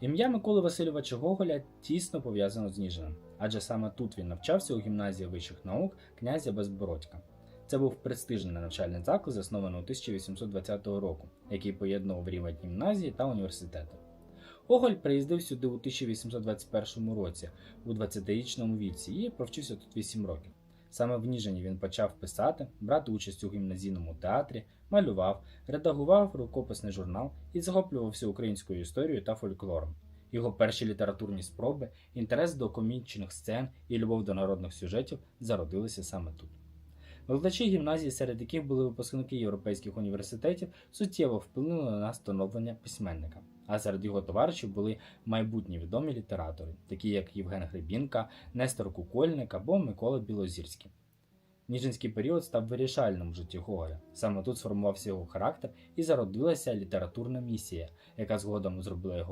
Ім'я Миколи Васильовича Гоголя тісно пов'язано з Ніжинем, адже саме тут він навчався у гімназії вищих наук князя Безбородька. Це був престижний навчальний заклад, заснований у 1820 року, який поєднував рівень гімназії та університету. Гоголь приїздив сюди у 1821 році, у 20-річному віці, і провчився тут 8 років. Саме в Ніжині він почав писати, брати участь у гімназійному театрі, малював, редагував рукописний журнал і захоплювався українською історією та фольклором. Його перші літературні спроби, інтерес до комічних сцен і любов до народних сюжетів зародилися саме тут. Викладачі гімназії, серед яких були випускники європейських університетів, суттєво вплинули на становлення письменника. А серед його товаришів були майбутні відомі літератори, такі як Євген Гребінка, Нестор Кукольник або Микола Білозірський. Ніжинський період став вирішальним в житті Гоголя. Саме тут сформувався його характер і зародилася літературна місія, яка згодом зробила його